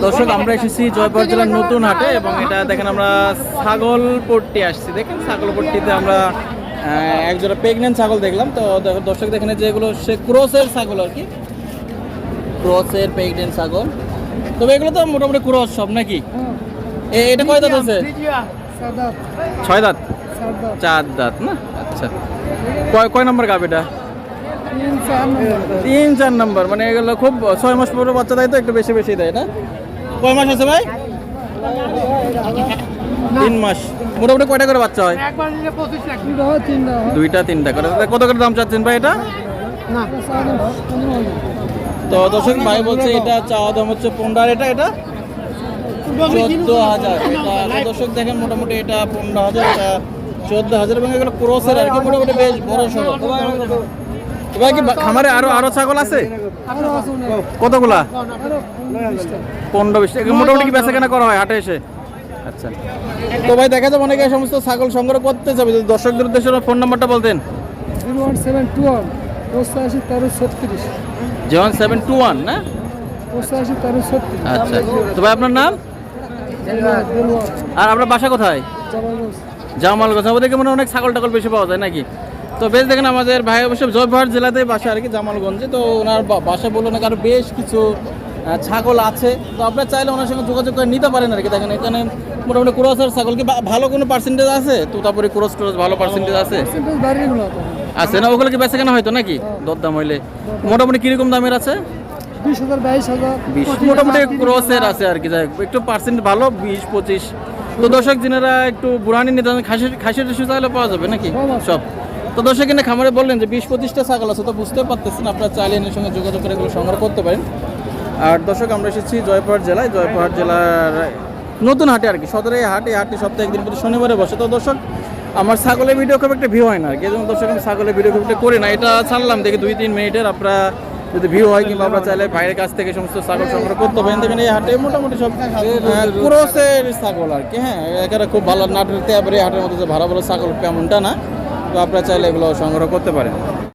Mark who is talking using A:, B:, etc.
A: দর্শক আমরা এসেছি জয়পুর জেলার নতুন হাটে এবং এটা দেখেন আমরা ছাগলপট্টি আসছি। দেখেন ছাগলপট্টিতে আমরা আহ, এক জোড়া প্রেগনেন্ট ছাগল দেখলাম। তো দেখো দর্শক দেখেন যেগুলো সে ক্রসের ছাগল আর কি। ক্রসের প্রেগনেন্ট ছাগল। তবে এগুলো তো মোটামুটি ক্রস সব নাকি? এ- এটা কয় দাঁত আছে? ছয় দাঁত? চার দাঁত না? আচ্ছা। কয় কয় নম্বর গাব এটা? তিন চার নম্বর। মানে এগুলো খুব ছয় মাস পরে বাচ্চা দেয় তো একটু বেশি বেশি দেয় না? কয় মাস আছে ভাই? তিন মাস। মোটামুটি কয়টা করে বাচ্চা হয়? দুইটা তিনটা করে। কত করে দাম চাচ্ছেন ভাই এটা? তো দর্শক ভাই বলছে এটা চাওয়া দাম হচ্ছে পনেরো। আর এটা এটা? চোদ্দ হাজার। এটা দর্শক দেখেন মোটামুটি এটা পনেরো হাজার চোদ্দ হাজার। এবং এগুলো ক্রসের আর কি মোটামুটি বেশ বড় সড়ো এবার কি খামারে আরও আরও ছাগল আছে? কতগুলা? পনেরো বিশ। মোটামুটি কি বেচা কেনা করা হয় হাটে এসে? আচ্ছা। তো ভাই দেখা যাবে অনেকে এই সমস্ত ছাগল সংগ্রহ করতে যাবে। যদি দর্শকদের উদ্দেশ্যে ফোন নাম্বারটা বলতেন।
B: Zero one seven two one পঁচাশি তেরো ছত্রিশ।
A: জিওয়ান সেভেন টু ওয়ান না?
B: পঁচাশি তেরো ছত্রিশ
A: আচ্ছা। তো ভাই আপনার নাম? আর আপনার বাসা কোথায়? জামালগঞ্জ। আমাদের মনে হয় অনেক ছাগল টাগল বেশি পাওয়া যায় নাকি? তো বেশ দেখেন আমাদের ভাই অবশ্য জয়পুরহাট জেলাতে বাসা আর কি জামালগঞ্জে। তো ওনার বাসা বলুন না আরও বেশ কিছু ছাগল আছে। তো আপনারা চাইলে ওনার সঙ্গে যোগাযোগ করে নিতে পারেন আর কি। দেখেন এখানে মোটামুটি ক্রসের ছাগল কি ভালো কোনো পার্সেন্টেজ আছে? তো তারপরে ক্রস ট্রস ভালো পার্সেন্টেজ আছে? আছে না? ওগুলো কি বেচা কেনা হয়তো নাকি? দরদাম হইলে। মোটামুটি কীরকম দামের আছে?
B: বিশ
A: মোটামুটি ক্রসের আছে আর কি। যাই একটু পার্সেন্ট ভালো বিশ পঁচিশ। তো দর্শক যিনারা একটু বুড়ানি নিতে চান, খাসির খাসির চাইলে পাওয়া যাবে নাকি? সব। তো দর্শক কিনে খামারে বললেন যে বিশ পঁচিশটা ছাগল আছে, তো বুঝতে পারতেছেন আপনারা চাইলে এর সঙ্গে যোগাযোগ করে এগুলো সংগ্রহ করতে পারেন। আর দর্শক, আমরা এসেছি জয়পুরহাট জেলায়। জয়পুরহাট জেলার নতুন হাটে আর কি সদরে হাট, এই হাটটি সপ্তাহে একদিন প্রতি শনিবারে বসে। তো দর্শক, আমার ছাগলের ভিডিও খুব একটা ভিউ হয় না আর কি, এই জন্য দর্শক, আমি ছাগলের ভিডিও খুব একটা করি না। এটা ছাড়লাম, দেখি দুই তিন মিনিটের, আপনারা যদি ভিউ হয় কিংবা আপনারা চাইলে ভাইয়ের কাছ থেকে সমস্ত ছাগল সংগ্রহ করতে পারেন। দেখেন এই হাটে মোটামুটি সব ক্রোসের ছাগল আর কি হ্যাঁ এখানে খুব ভালো, নাটের তেয়াবারি হাটের মধ্যে যে ভালো ভালো ছাগল কেমনটা না। তো আপনারা চাইলে এগুলো সংগ্রহ করতে পারেন